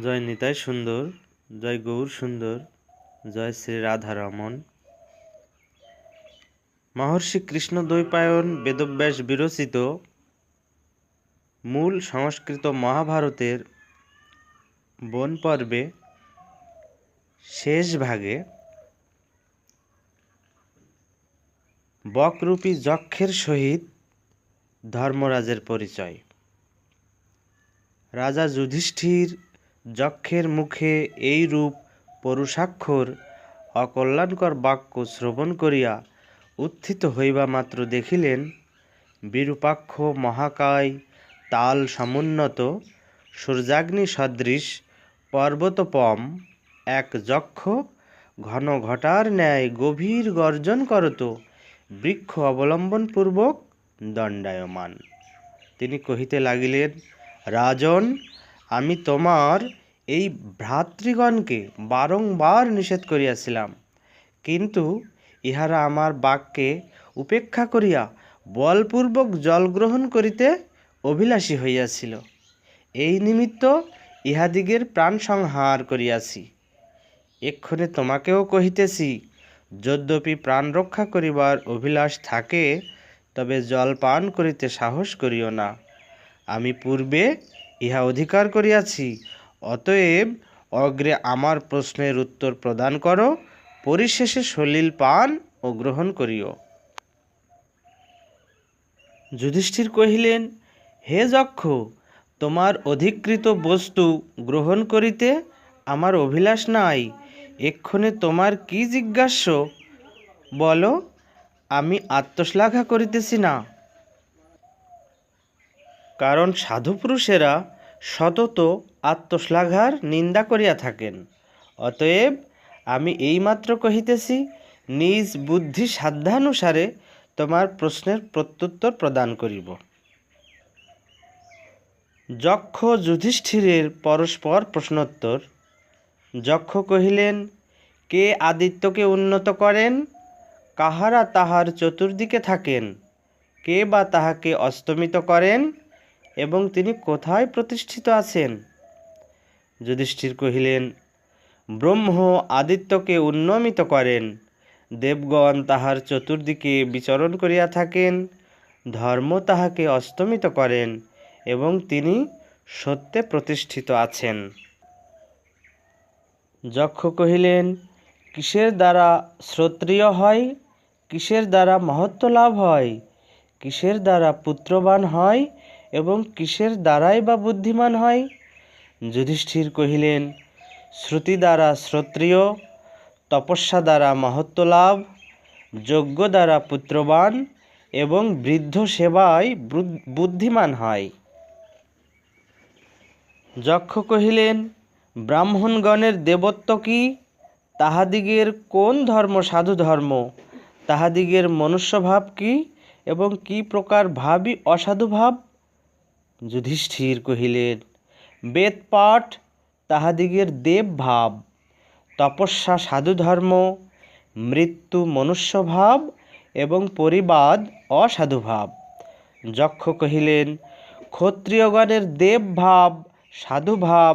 জয় নিতাই সুন্দর, জয় গৌর সুন্দর, জয় শ্রী রাধারমন মহর্ষি কৃষ্ণ দ্বৈপায়ন বেদব্যাস বিরচিত মূল সংস্কৃত মহাভারতের বন পর্বে শেষ ভাগে বকরূপী যক্ষের সহিত ধর্মরাজের পরিচয়। রাজা যুধিষ্ঠির যক্ষের মুখে এই রূপ পরুষাক্ষর অকল্যাণকর বাক্য শ্রবণ করিয়া উত্থিত হইবা মাত্র দেখিলেন, বিরূপাক্ষ মহাকায় তাল সমুন্নত সূর্যাগ্নি সদৃশ পর্বতপম এক যক্ষ ঘন ঘটার ন্যায় গভীর গর্জন করত, বৃক্ষ অবলম্বনপূর্বক দণ্ডায়মান। তিনি কহিতে লাগিলেন, রাজন আমি তোমার এই ভ্রাতৃগণকে বারংবার নিষেধ করিয়াছিলাম। কিন্তু ইহারা আমার বাক্যে উপেক্ষা করিয়া বলপূর্বক জল গ্রহণ করিতে অভিলাষী হইয়াছিল। এই নিমিত্ত ইহাদিগের প্রাণ সংহার করিয়াছি। এক্ষণে তোমাকেও কহিতেছি, যদ্যপি প্রাণ রক্ষা করিবার অভিলাষ থাকে, তবে জল পান করিতে সাহস করিও না। আমি পূর্বে ইহা অধিকার করিয়াছি। অতএব অগ্রে আমার প্রশ্নের উত্তর প্রদান করো, পরিশেষে সলিল পান ও গ্রহণ করিও। যুধিষ্ঠির কহিলেন, হে যক্ষ, তোমার অধিকৃত বস্তু গ্রহণ করিতে আমার অভিলাষ নাই। এক্ষণে তোমার কি জিজ্ঞাস্য? বলো, আমি আত্মশ্লাঘা করিতেছি না। কারণ সাধুপুরুষেরা সতত আত্মশ্লাঘার নিন্দা করিয়া থাকেন। অতএব আমি এইমাত্র কহিতেছি, নিজ বুদ্ধি সাধ্যানুসারে তোমার প্রশ্নের প্রত্যুত্তর প্রদান করিব। যক্ষ যুধিষ্ঠিরের পরস্পর প্রশ্নোত্তর, যক্ষ কহিলেন, কে আদিত্যকে উন্নত করেন? কাহারা তাহার চতুর্দিকে থাকেন? কে বা তাহাকে অস্তমিত করেন? এবং তিনি কোথায় প্রতিষ্ঠিত আছেন? যুধিষ্ঠির কহিলেন, ব্রহ্ম আদিত্যকে উন্নমিত করেন, দেবগণ তাহার চতুর্দিকে বিচরণ করিয়া থাকেন, ধর্ম তাহাকে অস্তমিত করেন এবং তিনি সত্যে প্রতিষ্ঠিত আছেন। যক্ষ কহিলেন, কিসের দ্বারা শ্রোত্রিয় হয়? কিসের দ্বারা মহত্ব লাভ হয়? কিসের দ্বারা পুত্রবান হয়? এবং কিসের দ্বারাই বা বুদ্ধিমান হয়? যুধিষ্ঠির কহিলেন, শ্রুতি দ্বারা শ্রোত্রিয়, তপস্যা দ্বারা মহত্ব লাভ, যজ্ঞ দ্বারা পুত্রবান এবং বৃদ্ধ সেবায় বুদ্ধিমান হয়। যক্ষ কহিলেন, ব্রাহ্মণগণের দেবত্ব কি? তাহাদিগের কোন ধর্ম সাধু ধর্ম? তাহাদিগের মনুষ্যভাব কি এবং কি প্রকার ভাবই অসাধু ভাব? যুধিষ্ঠির কহিলেন বেদপাঠ তাহাদিগের দেব ভাব, তপস্যা সাধু ধর্ম, মৃত্যু মনুষ্যভাব এবং পরিবাদ অসাধুভাব যক্ষ কহিলেন, ক্ষত্রিয়গণের দেব ভাব সাধুভাব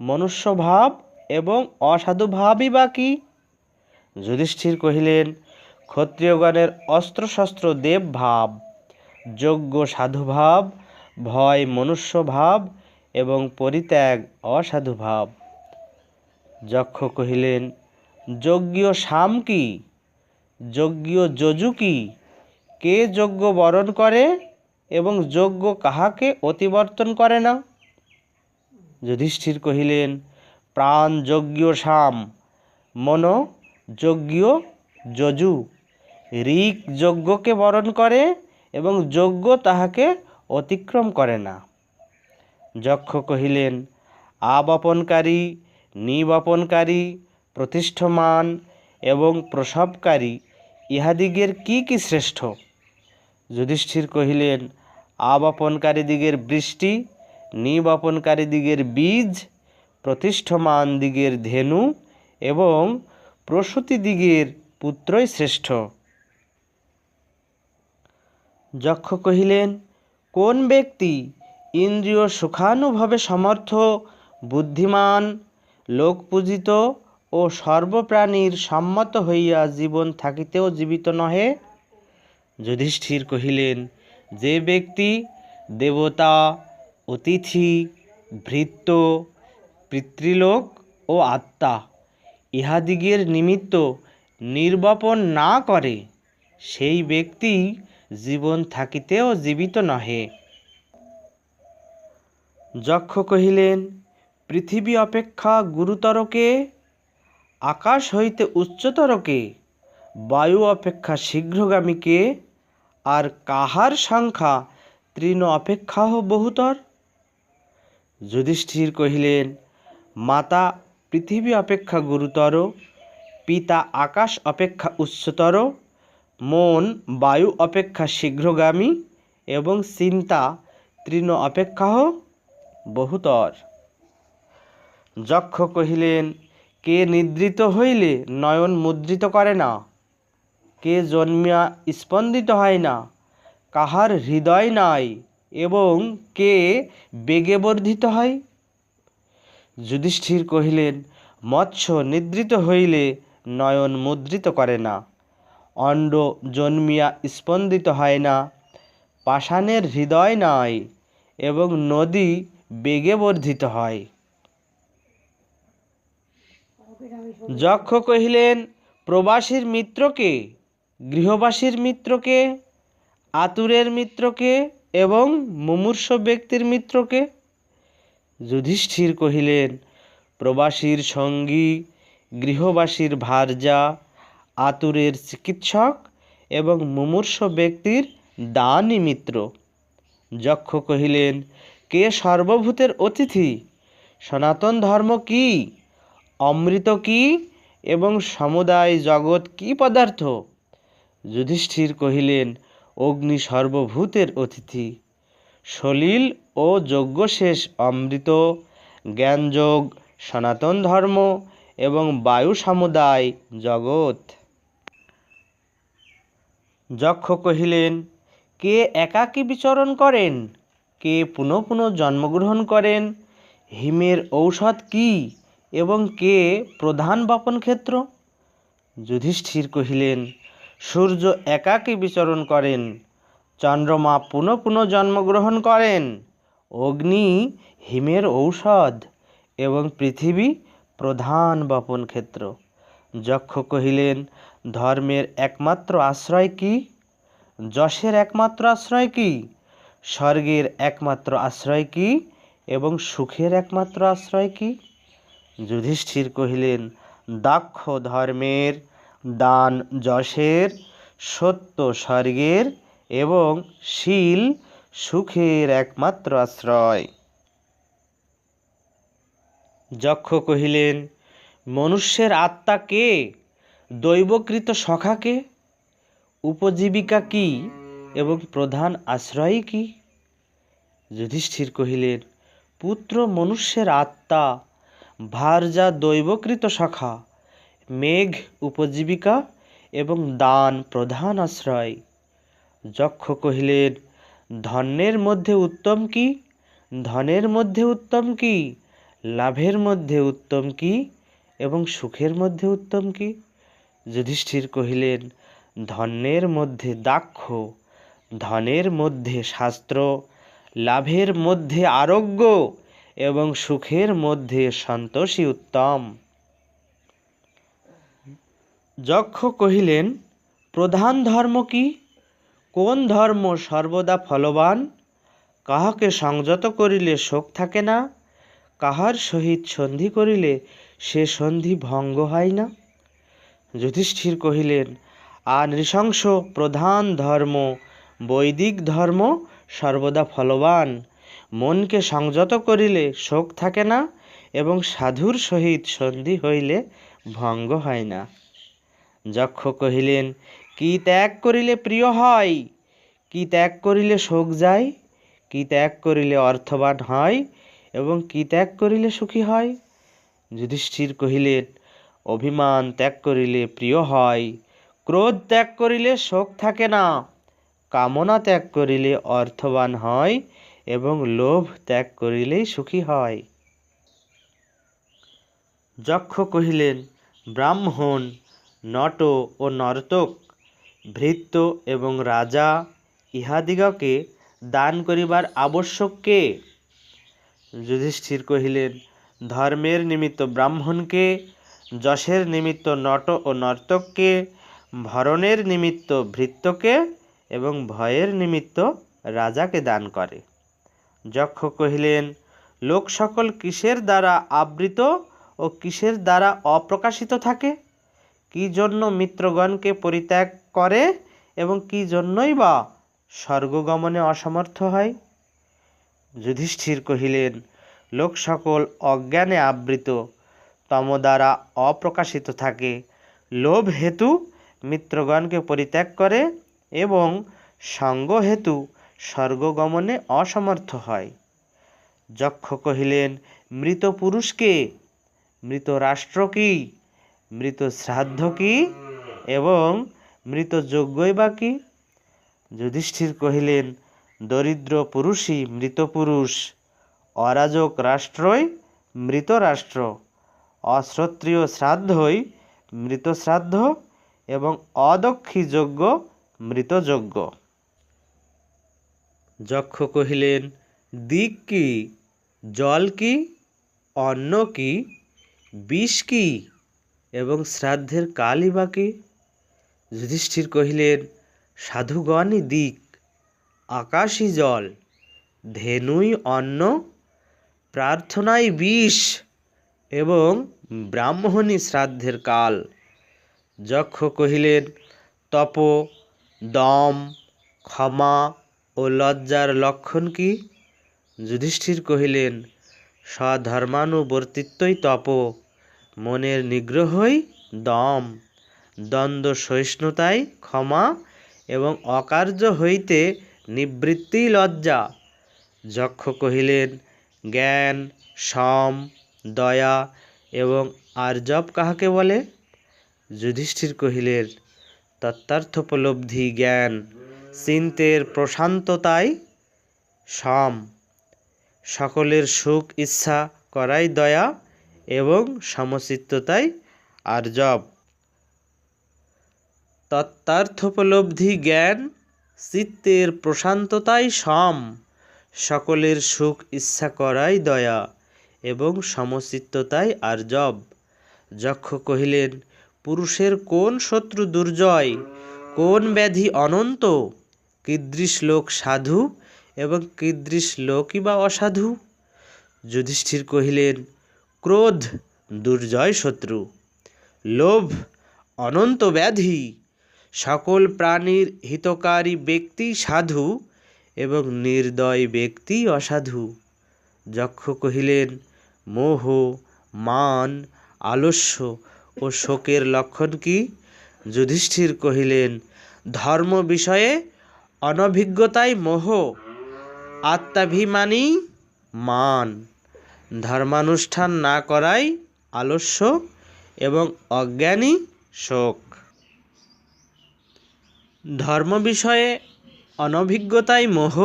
মনুষ্যভাব এবং অসাধুভাবই বা কি? যুধিষ্ঠির কহিলেন, ক্ষত্রিয়গণের অস্ত্রশস্ত্র দেব ভাব, যজ্ঞ সাধুভাব ভয় মনুষ্যভাব এবং পরিত্যাগ অসাধুভাব যক্ষ কহিলেন, যজ্ঞীয় শাম কি? যজ্ঞীয় যজু কি? কে যজ্ঞ বরণ করে এবং যজ্ঞ কাহাকে অতিবর্তন করে না? যুধিষ্ঠির কহিলেন, প্রাণ যজ্ঞীয় শাম, মন যজ্ঞীয় যজু। ঋক যজ্ঞকে বরণ করে এবং যজ্ঞ তাহাকে অতিক্রম করে না। যক্ষ কহিলেন, আবপনকারী, নিবপনকারী, প্রতিষ্ঠমান এবং প্রসবকারী, ইহাদিগের কি কি শ্রেষ্ঠ? যুধিষ্ঠির কহিলেন, আবপনকারী দিগের বৃষ্টি, নিবপনকারী দিগের বীজ, প্রতিষ্ঠমান দিগের ধেনু এবং প্রসূতি দিগের পুত্রই শ্রেষ্ঠ। যক্ষ কহিলেন কোন ব্যক্তি ইন্দ্রিয় সুখানুভবে সমর্থ, বুদ্ধিমান, লোকপূজিত ও সর্বপ্রাণীর সম্মত হইয়া জীবন থাকিতেও জীবিত নহে? যুধিষ্ঠির কহিলেন, যে ব্যক্তি দেবতা, অতিথি, ভৃত্য, পিতৃলোক ও আত্মা ইহাদিগের নিমিত্ত নির্বাপন না করে, সেই ব্যক্তি জীবন থাকিতেও জীবিত নহে। যক্ষ কহিলেন, পৃথিবী অপেক্ষা গুরুতরকে আকাশ হইতে উচ্চতরকে বায়ু অপেক্ষা শীঘ্রগামীকে আর কাহার সংখ্যা তৃণ অপেক্ষাও বহুতর? যুধিষ্ঠির কহিলেন, মাতা, পৃথিবী অপেক্ষা গুরুতর, পিতা আকাশ অপেক্ষা উচ্চতর মন, বায়ু অপেক্ষা শীঘ্রগামী এবং চিন্তা তৃণ অপেক্ষাও বহুতর যক্ষ কহিলেন, কে নিদ্রিত হইলে নয়ন মুদ্রিত করে না? কে জন্মিয়া স্পন্দিত হয় না? কাহার হৃদয় নাই এবং কে বেগে বর্ধিত হয়? যুধিষ্ঠির কহিলেন, মৎস্য নিদ্রিত হইলে নয়ন মুদ্রিত করে না। অণ্ড জন্মিয়া স্পন্দিত হয় না, পাষাণের হৃদয় নাই এবং নদী বেগে বর্ধিত হয়। যক্ষ কহিলেন, প্রবাসীর মিত্রকে, গৃহবাসীর মিত্রকে, আতুরের মিত্রকে এবং মুমূর্ষ ব্যক্তির মিত্রকে? যুধিষ্ঠির কহিলেন, প্রবাসীর সঙ্গী, গৃহবাসীর ভারজা আতুরের চিকিৎসক এবং মুমূর্ষ ব্যক্তির দানই মিত্র। যক্ষ কহিলেন, কে সর্বভূতের অতিথি? সনাতন ধর্ম কি? অমৃত কি? এবং সমুদায় জগৎ কি পদার্থ? যুধিষ্ঠির কহিলেন, অগ্নি সর্বভূতের অতিথি। সলিল ও যজ্ঞশেষ অমৃত, জ্ঞানযোগ, সনাতন ধর্ম এবং বায়ু সমুদায় জগৎ। যক্ষ কহিলেন, কে একাকী বিচরণ করেন? কে পুনঃ পুনঃ জন্মগ্রহণ করেন? হিমের ঔষধ কি এবং কে প্রধান বপন ক্ষেত্র? যুধিষ্ঠির কহিলেন, সূর্য একাকী বিচরণ করেন। চন্দ্রমা পুনঃ পুনঃ জন্মগ্রহণ করেন। অগ্নি হিমের ঔষধ এবং পৃথিবী প্রধান বপন ক্ষেত্র। যক্ষ কহিলেন ধর্মের একমাত্র আশ্রয় কি? যশের একমাত্র আশ্রয় কি? স্বর্গের একমাত্র আশ্রয় কি? এবং সুখের একমাত্র আশ্রয় কি? যুধিষ্ঠির কহিলেন, দাক্ষ ধর্মের, দান যশের, সত্য স্বর্গের এবং শীল সুখের একমাত্র আশ্রয়। যক্ষ কহিলেন, মনুষ্যের আত্মা কে? দৈবকৃত সখাকে, উপজীবিকা কি এবং প্রধান আশ্রয় কি? যুধিষ্ঠির কহিলেন, পুত্র মনুষ্যের আত্মা ভার্যা দৈবকৃত সখা, মেঘ উপজীবিকা এবং দান প্রধান আশ্রয়। যক্ষ কহিলেন, ধনের মধ্যে উত্তম কি? ধনের মধ্যে উত্তম কি? লাভের মধ্যে উত্তম কি? এবং সুখের মধ্যে উত্তম কি? যুধিষ্ঠির কহিলেন ধন্যের মধ্যে দাক্ষ, ধনের মধ্যে শাস্ত্র, লাভের মধ্যে আরোগ্য এবং সুখের মধ্যে সন্তোষী উত্তম। যক্ষ কহিলেন, প্রধান ধর্ম কি? কোন ধর্ম সর্বদা ফলবান? কাহাকে সংযত করিলে শোক থাকে না? কাহার সহিত সন্ধি করিলে সে সন্ধি ভঙ্গ হয় না? যুধিষ্ঠির কহিলেন, আর নৃশংস প্রধান ধর্ম, বৈদিক ধর্ম সর্বদা ফলবান। মনকে সংযত করিলে শোক থাকে না এবং সাধুর সহিত সন্ধি হইলে ভঙ্গ হয় না। যক্ষ কহিলেন, কি ত্যাগ করিলে প্রিয় হয়? কি ত্যাগ করিলে শোক যায়? কি ত্যাগ করিলে অর্থবান হয়? এবং কি ত্যাগ করিলে সুখী হয়? যুধিষ্ঠির কহিলেন অভিমান ত্যাগ করিলে প্রিয় হয়, ক্রোধ ত্যাগ করিলে শোক থাকে না, কামনা ত্যাগ করিলে অর্থবান হয় এবং লোভ ত্যাগ করিলেই সুখী হয়। যক্ষ কহিলেন, ব্রাহ্মণ, নট ও নর্তক, ভৃত্য এবং রাজা, ইহাদিগকে দান করিবার আবশ্যক কে? যুধিষ্ঠির কহিলেন, ধর্মের নিমিত্ত ব্রাহ্মণকে যশের নিমিত্ত নট ও নর্তককে, ভরণের নিমিত্ত ভৃত্যকে এবং ভয়ের নিমিত্ত রাজাকে দান করে। যক্ষ কহিলেন, লোক সকল কিসের দ্বারা আবৃত ও কিসের দ্বারা অপ্রকাশিত থাকে? কি জন্য মিত্রগণকে পরিত্যাগ করে এবং কি জন্যই বা স্বর্গগমনে অসমর্থ হয়? যুধিষ্ঠির কহিলেন, লোক সকল অজ্ঞানে আবৃত তম দ্বারা অপ্রকাশিত থাকে। লোভ হেতু মিত্রগণকে পরিত্যাগ করে এবং সঙ্গ হেতু স্বর্গগমনে অসমর্থ হয়। যক্ষ কহিলেন, মৃত পুরুষকে মৃত রাষ্ট্র কি? মৃত শ্রাদ্ধ কি? এবং মৃত যজ্ঞই বা কি? যুধিষ্ঠির কহিলেন, দরিদ্র পুরুষই মৃত পুরুষ, অরাজক রাষ্ট্রই মৃত রাষ্ট্র। অশ্রোত্রিয় শ্রাদ্ধই মৃত শ্রাদ্ধ এবং অদক্ষী যজ্ঞ মৃত যজ্ঞ যক্ষ কহিলেন, দিক কি, জল কি, অন্ন কি, বিষ কি, এবং শ্রাদ্ধের কালই বা কি? যুধিষ্ঠির কহিলেন, সাধুগণই দিক, আকাশই জল, ধেনুই অন্ন, প্রার্থনাই বিষ। এবং ব্রাহ্মণী শ্রাদ্ধের কাল। যক্ষ কহিলেন, তপ, দম, ক্ষমা ও লজ্জার লক্ষণ কি? যুধিষ্ঠির কহিলেন, স্বধর্মানুবর্তিত্বই তপ, মনের নিগ্রহই দম। দ্বন্দ্ব সহিষ্ণুতাই ক্ষমা এবং অকার্য হইতে নিবৃত্তি লজ্জা। যক্ষ কহিলেন, জ্ঞান, সম দয়া এবং আর্জব কাহাকে বলে? যুধিষ্ঠির কহিলের তত্ত্বার্থোপলব্ধি জ্ঞান, চিন্তের প্রশান্ততাই সম। সকলের সুখ ইচ্ছা করাই দয়া এবং সমচিত্ততাই আর্জব তত্ত্বার্থোপলব্ধি জ্ঞান, চিত্তের প্রশান্ততাই সম। সকলের সুখ ইচ্ছা করাই দয়া এবং সমচিত্ততাই আর্জব যক্ষ কহিলেন, পুরুষের কোন শত্রু দুর্জয়? কোন ব্যাধি অনন্ত? কীদৃশ লোক সাধু এবং কিদৃশ লোকই বা অসাধু? যুধিষ্ঠির কহিলেন, ক্রোধ দুর্জয় শত্রু, লোভ অনন্ত ব্যাধি। সকল প্রাণীর হিতকারী ব্যক্তি সাধু এবং নির্দয় ব্যক্তি অসাধু। যক্ষ কহিলেন মোহ, মান, আলস্য ও শোকের লক্ষণ কি? যুধিষ্ঠির কহিলেন, ধর্ম বিষয়ে অনভিজ্ঞতাই মোহ, আত্মাভিমানী মান। ধর্মানুষ্ঠান না করাই আলস্য এবং অজ্ঞানী শোক। ধর্ম বিষয়ে অনভিজ্ঞতাই মোহ,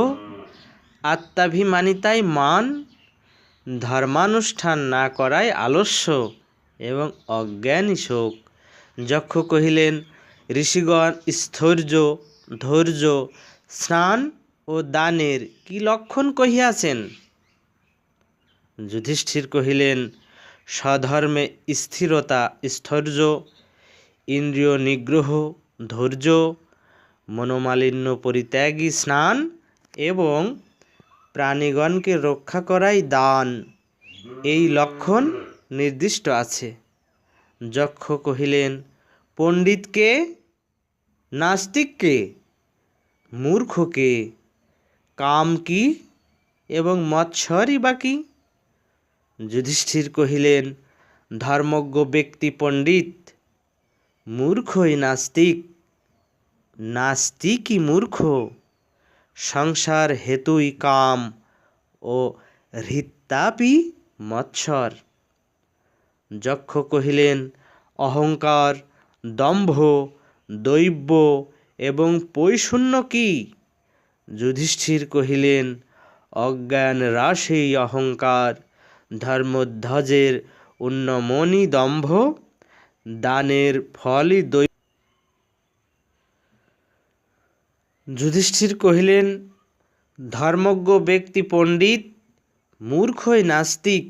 আত্মাভিমানিতাই মান ধর্মানুষ্ঠান না করাই আলস্য এবং অজ্ঞানী শোক। যক্ষ কহিলেন, ঋষিগণ, স্থৈর্য, ধৈর্য, স্নান ও দানের কি লক্ষণ কহিয়াছেন? যুধিষ্ঠির কহিলেন, স্বধর্মে স্থিরতা, স্থৈর্য, ইন্দ্রিয় নিগ্রহ, ধৈর্য, মনোমালিন্য, পরিত্যাগী স্নান এবং প্রাণীগণকে রক্ষা করাই দান। এই লক্ষণ নির্দিষ্ট আছে। যক্ষ কহিলেন, পণ্ডিতকে, নাস্তিককে, মূর্খকে, কাম কি এবং মৎসরই বা কি? যুধিষ্ঠির কহিলেন, ধর্মজ্ঞ ব্যক্তি পণ্ডিত, মূর্খই নাস্তিক। নাস্তিকই মূর্খ। সংসার হেতুই কাম ও হৃত্তাপি মৎসর। যক্ষ কহিলেন, অহংকার, দম্ভ, দৈব্য এবং পৈশূন্য কি? যুধিষ্ঠির কহিলেন, অজ্ঞান রাশেই অহংকার, ধর্মধ্বজের উন্নমনি দম্ভ, দানের ফলই দৈ যুধিষ্ঠির কহিলেন, ধর্মজ্ঞ ব্যক্তি পণ্ডিত, মূর্খই নাস্তিক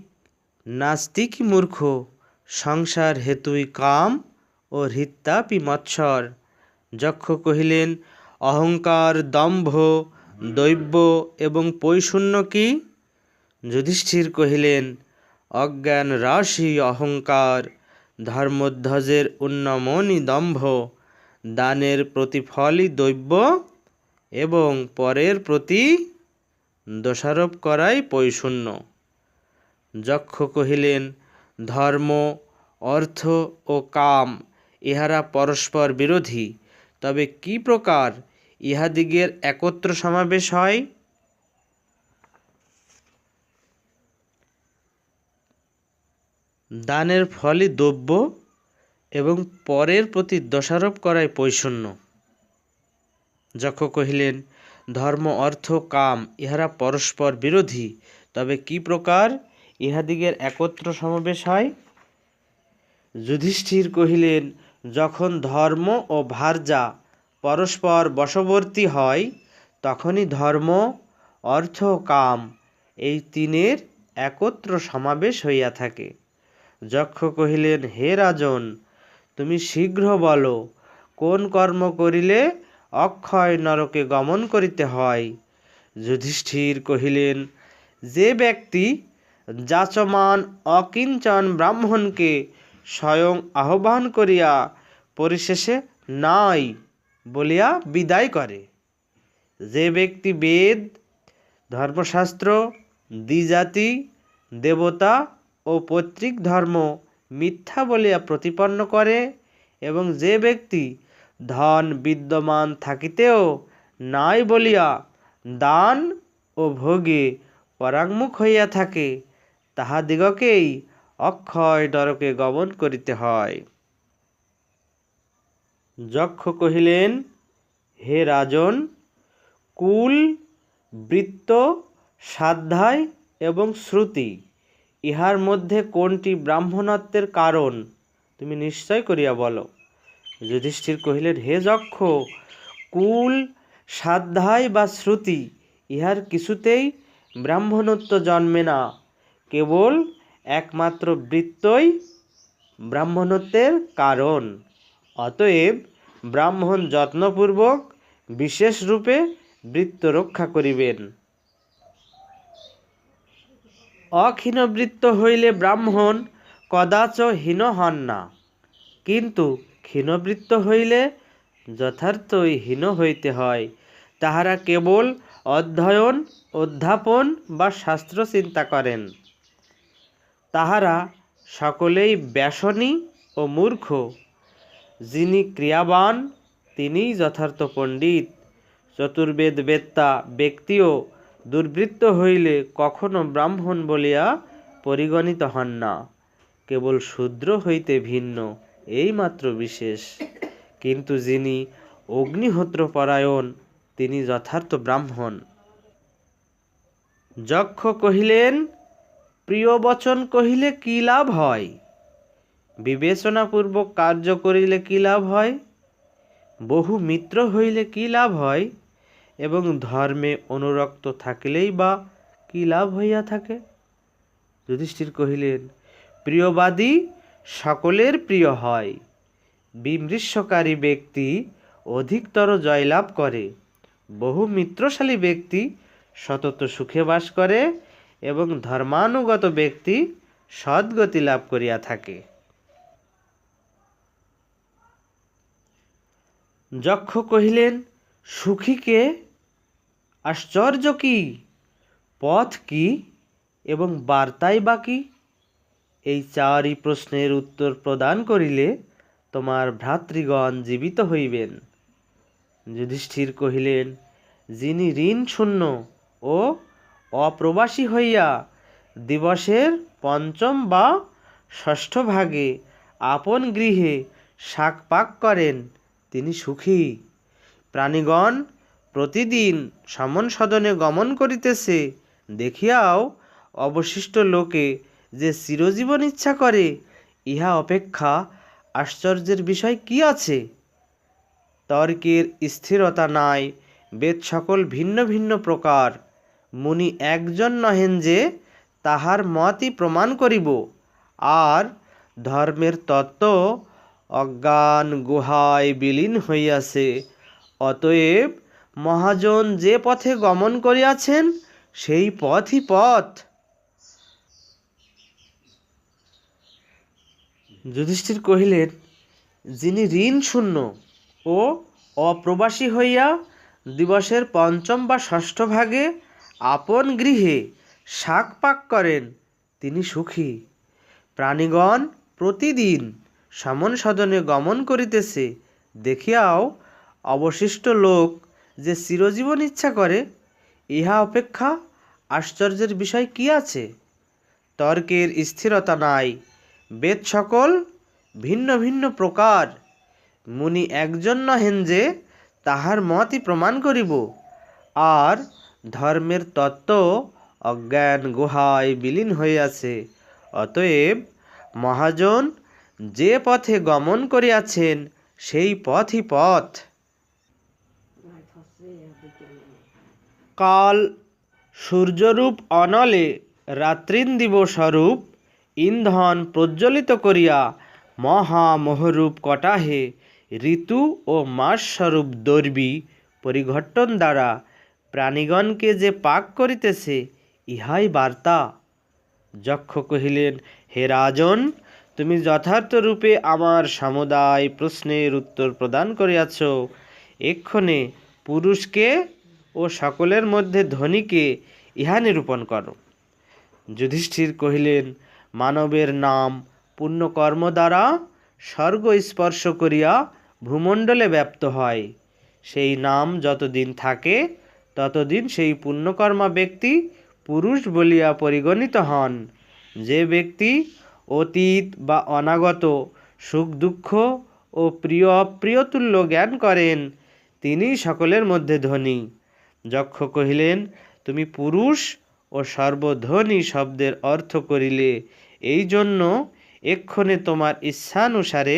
নাস্তিকই মূর্খ, সংসার হেতুই কাম ও হৃত্তাপি মৎসর। যক্ষ কহিলেন, অহংকার, দম্ভ, দৈব্য এবং পৈশূন্য কি? যুধিষ্ঠির কহিলেন, অজ্ঞান রাশি অহংকার, ধর্মধ্বজের উন্নমনি দম্ভ, দানের প্রতিফলই দৈব্য এবং পরের প্রতি দোষারোপ করাই পৈশূন্য। যক্ষ কহিলেন, ধর্ম, অর্থ ও কাম, ইহারা পরস্পর বিরোধী। তবে কি প্রকার ইহাদিগের একত্র সমাবেশ হয়? দানের ফলই দ্রব্য এবং পরের প্রতি দোষারোপ করাই পৈশূন্য। যক্ষ কহিলেন, ধর্ম, অর্থ, কাম, ইহারা পরস্পর বিরোধী। তবে কি প্রকার? ইহাদিগের একত্র সমাবেশ হয়? যুধিষ্ঠির কহিলেন, যখন ধর্ম ও ভার্যা পরস্পর বশবর্তী হয়, তখনই ধর্ম, অর্থ, কাম এই তিনের একত্র সমাবেশ হইয়া থাকে। যক্ষ কহিলেন, হে রাজন, তুমি শীঘ্র বলো, কোন কর্ম করিলে অক্ষয় নরকে গমন করিতে হয়। যুধিষ্ঠির কহিলেন, যে ব্যক্তি যাচমান অকিঞ্চন ব্রাহ্মণকে স্বয়ং আহ্বান করিয়া পরিশেষে নাই বলিয়া বিদায় করে। যে ব্যক্তি বেদ, ধর্মশাস্ত্র, দ্বিজাতি, দেবতা ও পৈতৃক ধর্ম মিথ্যা বলিয়া প্রতিপন্ন করে এবং যে ব্যক্তি ধন বিদ্যমান থাকিতেও নাই বলিয়া দান ও ভোগে পরাঙ্মুখ হইয়া থাকে, তাহাদিগকেই অক্ষয় নরকে গমন করিতে হয়। যক্ষ কহিলেন, হে রাজন, কুল, বৃত্ত, সাধ্যায় এবং শ্রুতি, ইহার মধ্যে কোনটি ব্রাহ্মণত্বের কারণ? তুমি নিশ্চয় করিয়া বলো। যুধিষ্ঠির কহিলেন, হে যক্ষ, কুল, সাধ্যায় বা শ্রুতি, ইহার কিছুতেই ব্রাহ্মণত্ব জন্মে না। কেবল একমাত্র বৃত্তই ব্রাহ্মণত্বের কারণ। অতএব ব্রাহ্মণ যত্নপূর্বক বিশেষ রূপে বৃত্ত রক্ষা করিবেন। অক্ষীণবৃত্ত হইলে ব্রাহ্মণ কদাচ হীন হন না। কিন্তু ক্ষীণবৃত্ত হইলে যথার্থই হীন হইতে হয়। তাহারা কেবল অধ্যয়ন, অধ্যাপন বা শাস্ত্র চিন্তা করেন। তাহারা সকলেই ব্যসনী ও মূর্খ। যিনি ক্রিয়াবান, তিনিই যথার্থ পণ্ডিত। চতুর্বেদ বেত্তা ব্যক্তিও দুর্বৃত্ত হইলে কখনো ব্রাহ্মণ বলিয়া পরিগণিত হন না। কেবল শূদ্র হইতে ভিন্ন। এই মাত্র বিশেষ। কিন্তু যিনি অগ্নিহোত্র পরায়ণ তিনি যথার্থ ব্রাহ্মণ। যক্ষ কহিলেন, প্রিয় বচন কহিলে কি লাভ হয়? বিবেচনাপূর্বক কার্য করিলে কি লাভ হয়? বহু মিত্র হইলে কি লাভ হয়? এবং ধর্মে অনুরক্ত থাকিলেই বা কি লাভ হইয়া থাকে? যুধিষ্ঠির কহিলেন, প্রিয়বাদী সকলের প্রিয় হয়। বিমৃষ্যকারী ব্যক্তি অধিকতর জয়লাভ করে। বহু মিত্রশালী ব্যক্তি সতত সুখে বাস করে এবং ধর্মানুগত ব্যক্তি সদ্গতি লাভ করিয়া থাকে। যক্ষ কহিলেন সুখীকে আশ্চর্য কি? পথ কি? এবং বার্তাই বা কি? এই চারি প্রশ্নের উত্তর প্রদান করিলে তোমার ভ্রাতৃগণ জীবিত হইবেন। যুধিষ্ঠির কহিলেন, যিনি ঋণ শূন্য ও অপ্রবাসী হইয়া দিবসের পঞ্চম বা ষষ্ঠ ভাগে আপন গৃহে শাক পাক করেন, তিনি সুখী। প্রাণীগণ প্রতিদিন সমন সদনে গমন করিতেছে, দেখিয়াও অবশিষ্ট লোকে যে চিরজীবন ইচ্ছা করে, ইহা অপেক্ষা আশ্চর্যের বিষয় কি আছে? তর্কের স্থিরতা নাই, বেদ সকল ভিন্ন ভিন্ন প্রকার। মুনি একজন নহেন যে, তাহার মতই প্রমাণ করিব। আর ধর্মের তত্ত্ব অজ্ঞান গুহায় বিলীন হইয়াছে। অতএব মহাজন যে পথে গমন করিয়াছেন, সেই পথই পথ। যুধিষ্ঠির কহিলেন, যিনি ঋণ শূন্য ও অপ্রবাসী হইয়া দিবসের পঞ্চম বা ষষ্ঠ ভাগে আপন গৃহে শাক পাক করেন, তিনি সুখী। প্রাণীগণ প্রতিদিন সমন সদনে গমন করিতেছে, দেখিয়াও অবশিষ্ট লোক যে চিরজীবন ইচ্ছা করে, ইহা অপেক্ষা আশ্চর্যের বিষয় কি আছে? তর্কের স্থিরতা নাই বেদ সকল ভিন্ন ভিন্ন প্রকার। মুনি একজন নহেন যে তাহার মতই প্রমাণ করিব। আর ধর্মের তত্ত্ব অজ্ঞান গুহায় বিলীন হইয়াছে। অতএব মহাজন যে পথে গমন করিয়াছেন, সেই পথই পথ। কাল সূর্যরূপ অনলে রাত্রিন্দিব স্বরূপ ইন্ধন প্রজ্বলিত করিয়া মহামোহরূপ কটাহে ঋতু ও মাস স্বরূপ দর্বি পরিঘটন দ্বারা প্রাণীগণকে যে পাক করিতেছে, ইহাই বার্তা। যক্ষ কহিলেন, হে রাজন, তুমি যথার্থ রূপে আমার সমুদায় প্রশ্নের উত্তর প্রদান করিয়াছ। এক্ষণে পুরুষকে ও সকলের মধ্যে ধনীকে ইহা নিরূপণ করো। যুধিষ্ঠির কহিলেন মানবের নাম পুণ্যকর্ম দ্বারা স্বর্গ স্পর্শ করিয়া ভূমণ্ডলে ব্যাপ্ত হয়। সেই নাম যতদিন থাকে, ততদিন সেই পুণ্যকর্মা ব্যক্তি পুরুষ বলিয়া পরিগণিত হন। যে ব্যক্তি অতীত বা অনাগত, সুখ দুঃখ ও প্রিয় অপ্রিয়তুল্য জ্ঞান করেন, তিনি সকলের মধ্যে ধনী। যক্ষ কহিলেন, তুমি পুরুষ ও সর্বধনী শব্দের অর্থ করিলে এই জন্য এক্ষণে তোমার ইচ্ছানুসারে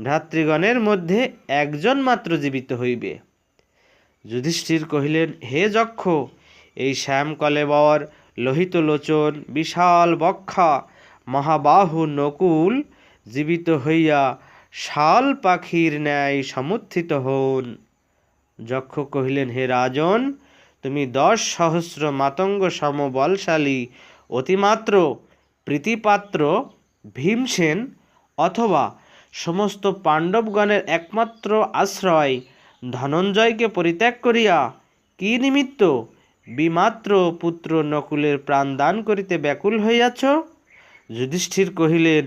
ভ্রাতৃগণের মধ্যে একজন মাত্র জীবিত হইবে। যুধিষ্ঠির কহিলেন, হে যক্ষ, এই শ্যামকলেবর লোহিত লোচন, বিশাল বক্ষা, মহাবাহু নকুল, জীবিত হইয়া শাল পাখির ন্যায় সমুত্থিত হন। যক্ষ কহিলেন, হে রাজন, তুমি দশ সহস্র মাতঙ্গ সম বলশালী অতিমাত্র প্রীতিপাত্র ভীমসেন অথবা সমস্ত পাণ্ডবগণের একমাত্র আশ্রয় ধনঞ্জয়কে পরিত্যাগ করিয়া কি নিমিত্ত বিমাত্র পুত্র নকুলের প্রাণ দান করিতে ব্যাকুল হইয়াছ? যুধিষ্ঠির কহিলেন,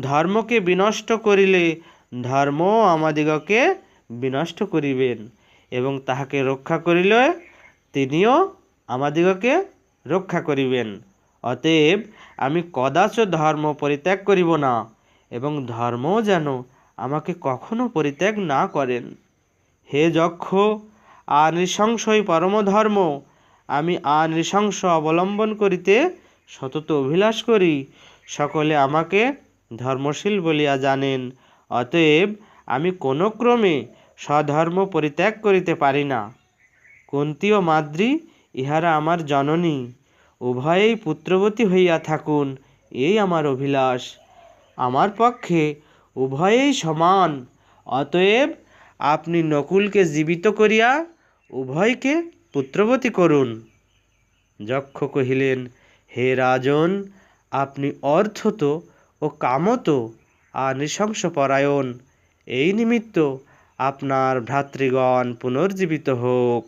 ধর্মকে বিনষ্ট করিলে ধর্ম আমাদিগকে বিনষ্ট করিবেন এবং তাহাকে রক্ষা করিলে তিনিও আমাদিগকে রক্ষা করিবেন। অতএব আমি কদাচ ধর্ম পরিত্যাগ করিব না, এবং ধর্মও যেন আমাকে কখনো পরিত্যাগ না করেন। হে যক্ষ আ নৃশংসই পরমধর্ম, আমি আ নৃশংস অবলম্বন করিতে সতত অভিলাষ করি, সকলে আমাকে ধর্মশীল বলিয়া জানেন। অতএব আমি কোনো ক্রমে স্বধর্ম পরিত্যাগ করিতে পারি না। কুন্তী ও মাদ্রি, ইহারা আমার জননী। উভয়েই পুত্রবতী হইয়া থাকুন, এই আমার অভিলাষ। আমার পক্ষে উভয়েই সমান, অতএব আপনি নকুলকে জীবিত করিয়া উভয়কে পুত্রবতী করুন। যক্ষ কহিলেন, হে রাজন, আপনি অর্থত ও কামত আর নৃশংসপরায়ণ, এই নিমিত্ত আপনার ভ্রাতৃগণ পুনর্জীবিত হোক।